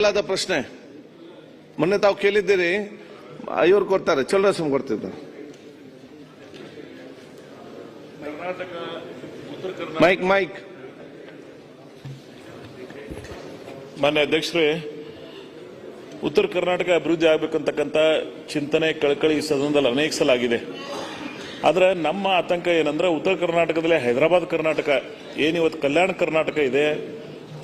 ಅಲ್ಲದ ಪ್ರಶ್ನೆ. ಮೊನ್ನೆ ತಾವು ಕೇಳಿದ್ದೀರಿ ಇವ್ರು ಕೊಡ್ತಾರೆ ಚಲರಸಂ ಕೊಡ್ತಿದ್ದಾರೆ ಮೈಕ್ ಮೈಕ್. ಮಾನ್ಯ ಅಧ್ಯಕ್ಷರೇ ಉತ್ತರ ಕರ್ನಾಟಕ ಅಭಿವೃದ್ಧಿ ಆಗ್ಬೇಕಂತಕ್ಕಂಥ ಚಿಂತನೆ ಕಳಕಳಿ ಈ ಸದನದಲ್ಲಿ ಅನೇಕ ಸಲ ಆಗಿದೆ ಆದ್ರೆ ನಮ್ಮ ಆತಂಕ ಏನಂದ್ರೆ ಉತ್ತರ ಕರ್ನಾಟಕದಲ್ಲಿ ಹೈದರಾಬಾದ್ ಕರ್ನಾಟಕ ಏನಿವತ್ತು ಕಲ್ಯಾಣ ಕರ್ನಾಟಕ ಇದೆ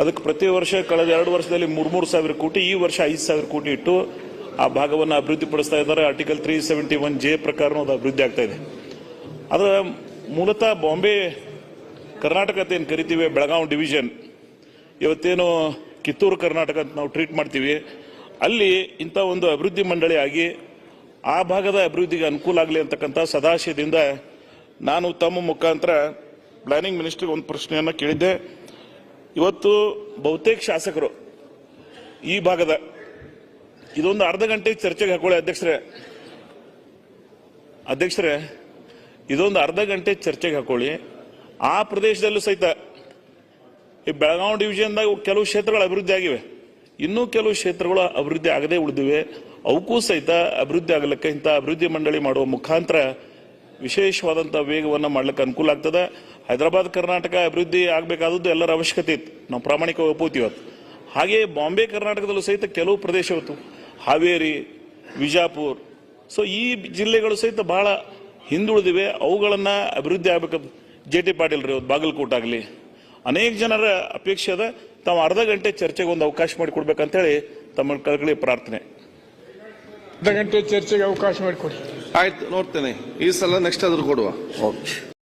ಅದಕ್ಕೆ ಪ್ರತಿ ವರ್ಷ ಕಳೆದ ಎರಡು ವರ್ಷದಲ್ಲಿ ಮೂರು ಮೂರು ಸಾವಿರ ಕೋಟಿ, ಈ ವರ್ಷ ಐದು ಸಾವಿರ ಕೋಟಿ ಇಟ್ಟು ಆ ಭಾಗವನ್ನು ಅಭಿವೃದ್ಧಿ ಪಡಿಸ್ತಾ ಇದ್ದಾರೆ. Article three seventy one J ಪ್ರಕಾರ ಅದು ಅಭಿವೃದ್ಧಿ ಆಗ್ತಾ ಇದೆ. ಅದರ ಮೂಲತಃ ಬಾಂಬೆ ಕರ್ನಾಟಕ ಅಂತ ಏನು ಕರಿತೀವಿ, ಬೆಳಗಾವಿ ಡಿವಿಷನ್ ಇವತ್ತೇನು ಕಿತ್ತೂರು, ಕರ್ನಾಟಕ ಅಂತ ನಾವು ಟ್ರೀಟ್ ಮಾಡ್ತೀವಿ. ಅಲ್ಲಿ ಇಂಥ ಒಂದು ಅಭಿವೃದ್ಧಿ ಮಂಡಳಿ ಆಗಿ ಆ ಭಾಗದ ಅಭಿವೃದ್ಧಿಗೆ ಅನುಕೂಲ ಆಗಲಿ ಅಂತಕ್ಕಂಥ ಸದಾಶಯದಿಂದ ನಾನು ತಮ್ಮ ಮುಖಾಂತರ ಪ್ಲಾನಿಂಗ್ ಮಿನಿಸ್ಟ್ರಿಗೆ ಒಂದು ಪ್ರಶ್ನೆಯನ್ನು ಕೇಳಿದ್ದೆ. ಇವತ್ತು ಬಹುತೇಕ ಶಾಸಕರು ಈ ಭಾಗದ ಇದೊಂದು ಅರ್ಧ ಗಂಟೆ ಚರ್ಚೆಗೆ ಹಾಕೊಳ್ಳಿ ಅಧ್ಯಕ್ಷರೇ. ಅಧ್ಯಕ್ಷರೇ, ಇದೊಂದು ಅರ್ಧ ಗಂಟೆ ಚರ್ಚೆಗೆ ಹಾಕೊಳ್ಳಿ. ಆ ಪ್ರದೇಶದಲ್ಲೂ ಸಹಿತ ಈ ಬೆಳಗಾವಿ ಡಿವಿಷನ್ದಾಗ ಕೆಲವು ಕ್ಷೇತ್ರಗಳು ಅಭಿವೃದ್ಧಿ ಆಗಿವೆ. ಇನ್ನೂ ಕೆಲವು ಕ್ಷೇತ್ರಗಳು ಅಭಿವೃದ್ಧಿ ಆಗದೆ ಉಳಿದಿವೆ. ಅವಕ್ಕೂ ಸಹಿತ ಅಭಿವೃದ್ಧಿ ಆಗಲಿಕ್ಕೆ ಇಂಥ ಅಭಿವೃದ್ಧಿ ಮಂಡಳಿ ಮಾಡುವ ಮುಖಾಂತರ ವಿಶೇಷವಾದಂಥ ವೇಗವನ್ನು ಮಾಡ್ಲಿಕ್ಕೆ ಅನುಕೂಲ ಆಗ್ತದೆ. ಹೈದರಾಬಾದ್, ಕರ್ನಾಟಕ ಅಭಿವೃದ್ಧಿ ಆಗಬೇಕಾದದ್ದು ಎಲ್ಲರ ಅವಶ್ಯಕತೆ ಇತ್ತು. ನಾವು ಪ್ರಾಮಾಣಿಕ ಒಪ್ಪುತ್ತೀವಿ ಇವತ್ತು. ಹಾಗೆ ಬಾಂಬೆ, ಕರ್ನಾಟಕದಲ್ಲೂ ಸಹಿತ ಕೆಲವು ಪ್ರದೇಶ ಇವತ್ತು. ಹಾವೇರಿ, ವಿಜಾಪುರ್. ಸೊ ಈ ಜಿಲ್ಲೆಗಳು ಸಹಿತ ಭಾಳ ಹಿಂದುಳಿದಿವೆ. ಅವುಗಳನ್ನು ಅಭಿವೃದ್ಧಿ ಆಗಬೇಕು ಜೆ ಟಿ ಪಾಟೀಲ್ ರೀ ಇವತ್ತು ಬಾಗಲಕೋಟ್ ಆಗಲಿ. ಅನೇಕ ಜನರ ಅಪೇಕ್ಷೆ ಅದ. ತಾವು ಅರ್ಧ ಗಂಟೆ ಚರ್ಚೆಗೆ ಒಂದು ಅವಕಾಶ ಮಾಡಿಕೊಡ್ಬೇಕಂತೇಳಿ ತಮ್ಮ ಕಳಕಳಿ ಪ್ರಾರ್ಥನೆ. ಅರ್ಧ ಗಂಟೆ ಚರ್ಚೆಗೆ ಅವಕಾಶ ಮಾಡಿಕೊಡಿ ಆಯ್ತು ನೋಡ್ತೇನೆ. ಈ ಸಲ ನೆಕ್ಸ್ಟ್ ಆದ್ರೂ ಕೊಡುವ. ಓಕೆ